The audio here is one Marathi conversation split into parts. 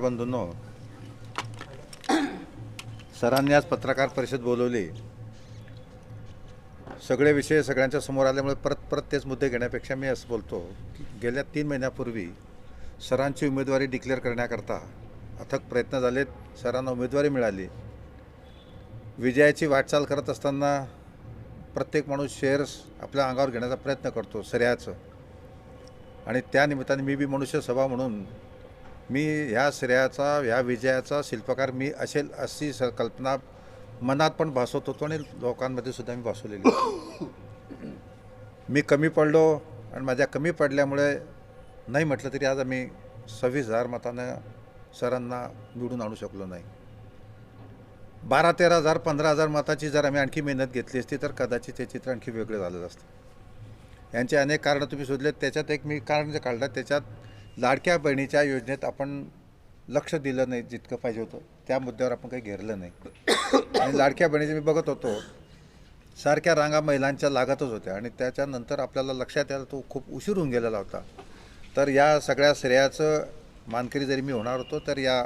बंधूंनो सरांनी आज पत्रकार परिषद बोलवली. सगळे विषय सगळ्यांच्या समोर आल्यामुळे परत परत तेच मुद्दे घेण्यापेक्षा मी असं बोलतो की गेल्या तीन महिन्यापूर्वी सरांची उमेदवारी डिक्लेअर करण्याकरता अथक प्रयत्न झालेत सरांना उमेदवारी मिळाली. विजयाची वाटचाल करत असताना प्रत्येक माणूस शेअर्स आपल्या अंगावर घेण्याचा प्रयत्न करतो श्रेयाचं आणि त्या निमित्ताने मी बी मनुष्य सभा म्हणून मी ह्या श्रेयाचा ह्या विजयाचा शिल्पकार मी असेल अशी स कल्पना मनात पण भासवत होतो आणि लोकांमध्ये सुद्धा मी भासवलेली मी कमी पडलो आणि माझ्या कमी पडल्यामुळे नाही म्हटलं तरी आज आम्ही सव्वीस हजार मतानं सरांना निवडून आणू शकलो नाही. बारा तेरा हजार पंधरा हजार मताची जर आम्ही आणखी मेहनत घेतली असती तर कदाचित हे चित्र आणखी वेगळं झालं असतं. यांचे अनेक कारणं तुम्ही शोधलेत. त्याच्यात एक मी कारण जे काढलं त्याच्यात लाडक्या बहिणीच्या योजनेत आपण लक्ष दिलं नाही जितकं पाहिजे होतं. त्या मुद्द्यावर आपण काही घेरलं नाही. आणि लाडक्या बहिणीचे मी बघत होतो सारख्या रांगा महिलांच्या लागतच होत्या आणि त्याच्यानंतर आपल्याला लक्षात यायला तो खूप उशीर होऊन गेलेला होता. तर या सगळ्या श्रेयाचं मानकरी जरी मी होणार होतो तर या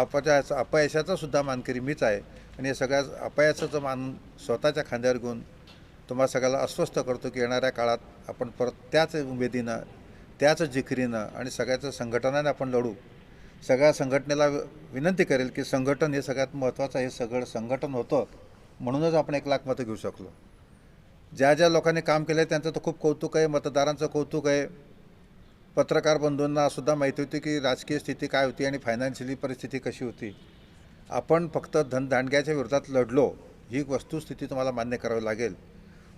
अपयाचा अपयशाचासुद्धा मानकरी मीच आहे. आणि या सगळ्या अपयशाचं मान स्वतःच्या खांद्यावर घेऊन तुम्हाला सगळ्याला अस्वस्थ करतो की येणाऱ्या काळात आपण परत त्याच उमेदीनं त्याच जिकरीनं आणि सगळ्याचं संघटनाने आपण लढू. सगळ्या संघटनेला विनंती करेल की संघटन हे सगळ्यात महत्त्वाचं हे सगळं संघटन होतं. म्हणूनच आपण एक लाख मतं घेऊ शकलो. ज्या ज्या लोकांनी काम केलं आहे त्यांचं तर खूप कौतुक आहे मतदारांचं कौतुक आहे. पत्रकार बंधूंना सुद्धा माहिती होती की राजकीय स्थिती काय होती आणि फायनान्शियली परिस्थिती कशी होती. आपण फक्त धनदांडग्याच्या विरोधात लढलो. ही वस्तुस्थिती तुम्हाला मान्य करावी लागेल.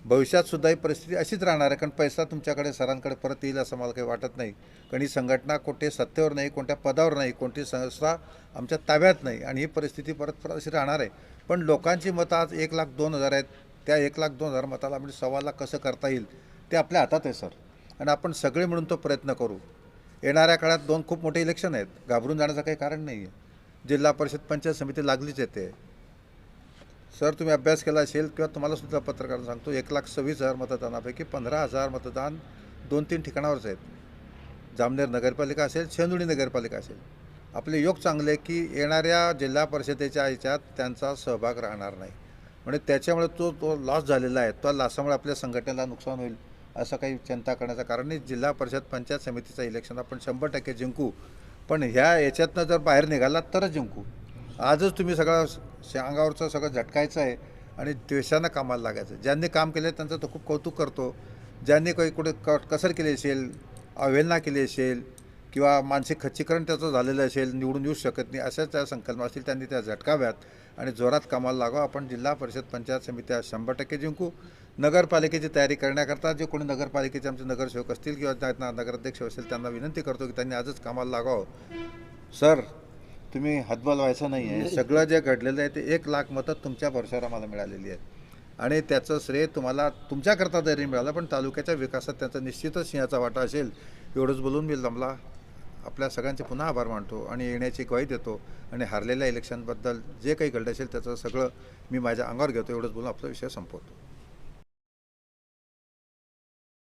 भविष्यात सुद्धा ही परिस्थिती अशीच राहणार आहे. कारण पैसा तुमच्याकडे सरांकडे परत येईल असं मला काही वाटत नाही. कारण ही संघटना कोणते सत्तेवर नाही कोणत्या पदावर नाही कोणती संस्था आमच्या ताब्यात नाही. आणि ही परिस्थिती परत परत अशी राहणार आहे. पण लोकांची मतं आज एक लाख दोन हजार आहेत. त्या एक लाख दोन हजार मताला म्हणजे सव्वा लाख कसं करता येईल ते आपल्या हातात आहे सर. आणि आपण सगळे मिळून तो प्रयत्न करू. येणाऱ्या काळात दोन खूप मोठे इलेक्शन आहेत. घाबरून जाण्याचं काही कारण नाही आहे जिल्हा परिषद पंचायत समिती लागलीच येते. सर तुम्ही अभ्यास केला असेल किंवा तुम्हाला सुद्धा पत्रकार सांगतो एक लाख सव्वीस हजार मतदानापैकी पंधरा हजार मतदान दोन तीन ठिकाणावरच आहेत. जामनेर नगरपालिका असेल शेंदुणी नगरपालिका असेल. आपले योग चांगले की येणाऱ्या जिल्हा परिषदेच्या ह्याच्यात त्यांचा सहभाग राहणार नाही. म्हणजे त्याच्यामुळे तो तो लॉस झालेला आहे. त्या लॉसामुळे आपल्या संघटनेला नुकसान होईल असं काही चिंता करण्याचं कारण नाही. जिल्हा परिषद पंचायत समितीचं इलेक्शन आपण शंभर टक्के जिंकू. पण ह्या याच्यातनं जर बाहेर निघाला तरच जिंकू. आजच तुम्ही सगळा अंगावरचं सगळं झटकायचं आहे आणि द्वेषानं कामाला लागायचं ज्यांनी काम केलं त्यांचं तो खूप कौतुक करतो. ज्यांनी काही कुठे क कसर केली असेल अवहेलना केली असेल किंवा मानसिक खच्चीकरण त्याचं झालेलं असेल निवडून येऊ शकत नाही अशा त्या संकल्पना असतील त्यांनी त्या झटकाव्यात आणि जोरात कामाला लागावं. आपण जिल्हा परिषद पंचायत समित्या शंभर टक्के जिंकू. नगरपालिकेची तयारी करण्याकरता जे कोणी नगरपालिकेचे आमचे नगरसेवक असतील किंवा त्यांना नगराध्यक्ष असेल त्यांना विनंती करतो की त्यांनी आजच कामाला लागावं. सर तुम्ही हतबल व्हायचं नाही आहे सगळं जे घडलेलं आहे ते एक लाख मतं तुमच्या भरशावर आम्हाला मिळालेली आहेत आणि त्याचं श्रेय तुम्हाला तुमच्याकरता जरी मिळालं पण तालुक्याच्या विकासात त्यांचा निश्चितच सिंहाचा वाटा असेल एवढंच बोलून मी लमला आपल्या सगळ्यांचे पुन्हा आभार मानतो आणि येण्याची ग्वाही देतो. आणि हारलेल्या इलेक्शनबद्दल जे काही घडलं असेल त्याचं सगळं मी माझ्या अंगावर घेतो एवढंच बोलून आपला विषय संपवतो.